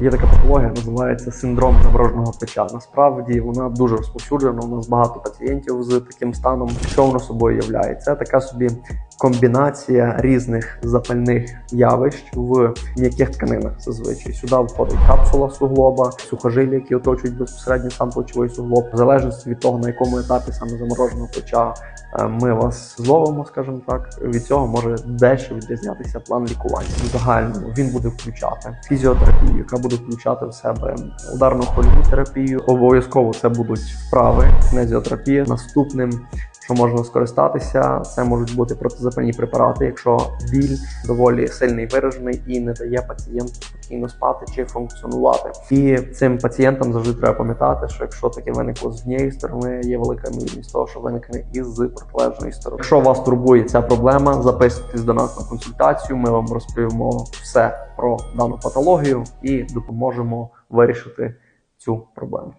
Є така патологія, називається синдром замороженого плеча. Насправді вона дуже розповсюджена. У нас багато пацієнтів з таким станом. Що воно собою являє? Це така собі комбінація різних запальних явищ в м'яких тканинах. Зазвичай сюди входить капсула суглоба, сухожилля, які оточують безпосередньо сам плечовий суглоб. В залежності від того, на якому етапі саме замороженого плеча е, ми вас зловимо, скажімо так. Від цього може дещо відрізнятися план лікування. В загальному він буде включати фізіотерапію, яка буде включати в себе ударну хвильову терапію. Обов'язково це будуть вправи, кинезіотерапія. Наступним що можна скористатися. Це можуть бути протизапальні препарати, якщо біль доволі сильний виражений і не дає пацієнту спокійно спати чи функціонувати. І цим пацієнтам завжди треба пам'ятати, що якщо таке виникло з однієї сторони, є велика ймовірність того, що виникне і з протилежної сторони. Якщо вас турбує ця проблема, записуйтесь до нас на консультацію. Ми вам розповімо все про дану патологію і допоможемо вирішити цю проблему.